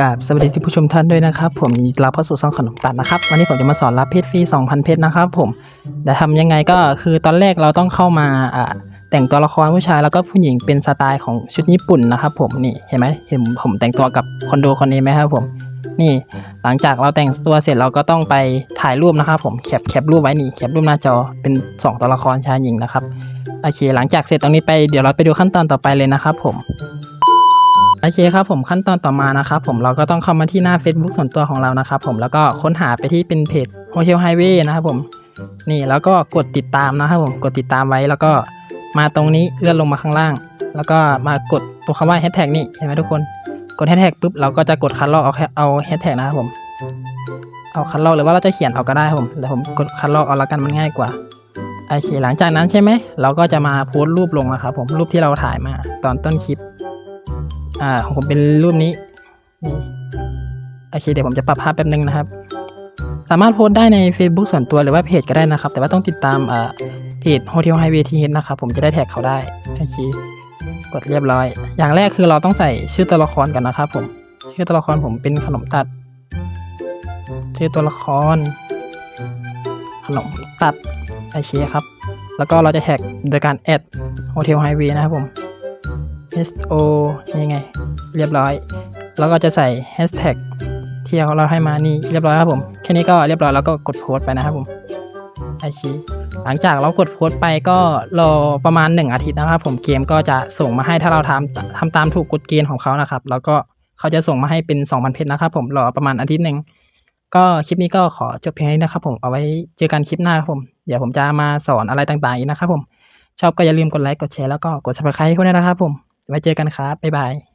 กราบสวัสดีที่ผู้ชมท่านด้วยนะครับ ผมยินดีต้อนรับเข้าสู่ช่องขนมตัดนะครับ วันนี้ผมจะมาสอนรับเพชรฟรี2,000 เพชรนะครับผมจะทำยังไงก็คือตอนแรกเราต้องเข้ามาแต่งตัวละครผู้ชายแล้วก็ผู้หญิงเป็นสไตล์ของชุดญี่ปุ่นนะครับผมนี่เห็นไหมเห็นผมแต่งตัวกับคอนโดคนนี้ไหมครับผมนี่หลังจากเราแต่งตัวเสร็จเราก็ต้องไปถ่ายรูปนะครับผมแคปแคปรูปไว้นี่แคปรูปหน้าจอเป็นสองตัวละครชายหญิงนะครับโอเค หลังจากเสร็จตรงนี้ไปเดี๋ยวเราไปดูขั้นตอนต่อไปเลยนะครับผม โอเคครับผมขั้นตอนต่อมานะครับผมเราก็ต้องเข้ามาที่หน้า Facebook ส่วนตัวของเรานะครับผมแล้วก็ค้นหาไปที่เป็นเพจ Hotel Highway นะครับผมนี่แล้วก็กดติดตามนะครับผมกดติดตามไว้แล้วก็มาตรงนี้เลื่อนลงมาข้างล่าง แล้วก็มากดตัวคำว่าแฮชแท็กนี่เห็นไหมทุกคนกดแฮชแท็กปุ๊บเราก็จะกดคัดลอกเอาเอาแฮชแท็กนะครับผมเอาคัดลอกหรือว่าเราจะเขียนเอาก็ได้ผมแล้วผมกดคัดลอกเอาละกันมันง่ายกว่าโอเคหลังจากนั้นใช่ไหมเราก็จะมาโพสต์รูปลงนะครับผมรูปที่เราถ่ายมาตอนต้นคลิป อ่าของผมเป็นรูปนี้นี่โอเคเดี๋ยวผมจะปรับภาพแป๊บนึงนะครับ สามารถโพสต์ได้ใน Facebook ส่วนตัวหรือว่าเพจก็ได้นะครับ แต่ว่าต้องติดตามอ่าเพจ Hotel Highway t h นะครับ ผมจะได้แท็กเขาได้โอเคกดเรียบร้อย อย่างแรกคือเราต้องใส่ชื่อตัวละครกันนะครับ ผม ชื่อตัวละครผมเป็นขนมตัด ชื่อตัวละคร ขนมตัดโอเคครับ แล้วก็เราจะแท็กโดยการแอด Hotel Highway นะครับผม S O นี่ไง เรียบร้อย แล้วก็จะใส่ Hashtag ที่เราให้มานี่เรียบร้อยครับผม แค่นี้ก็เรียบร้อยแล้วก็กดโพสต์ไปนะครับผมโอเคหลังจากเรากดโพสต์ไปก็รอประมาณ 1 อาทิตย์นะครับ ผมเกมก็จะส่งมาให้ถ้าเราทำทำตามถูกกฎเกณฑ์ของเขานะครับ แล้วก็เขาจะส่งมาให้เป็น 2,000 เพชรนะครับ ผมรอประมาณอาทิตย์หนึ่งก็คลิปนี้ก็ขอจบเพียงเท่านี้นะครับ ผมเอาไว้เจอกันคลิปหน้าครับผมเดี๋ยวผมจะมาสอนอะไรต่างๆอีกนะครับ ผมชอบก็อย่าลืมกดไลค์กดแชร์แล้วก็กด subscribe ให้พวกนี้นะครับผม ไว้เจอกันครับ บ๊ายบาย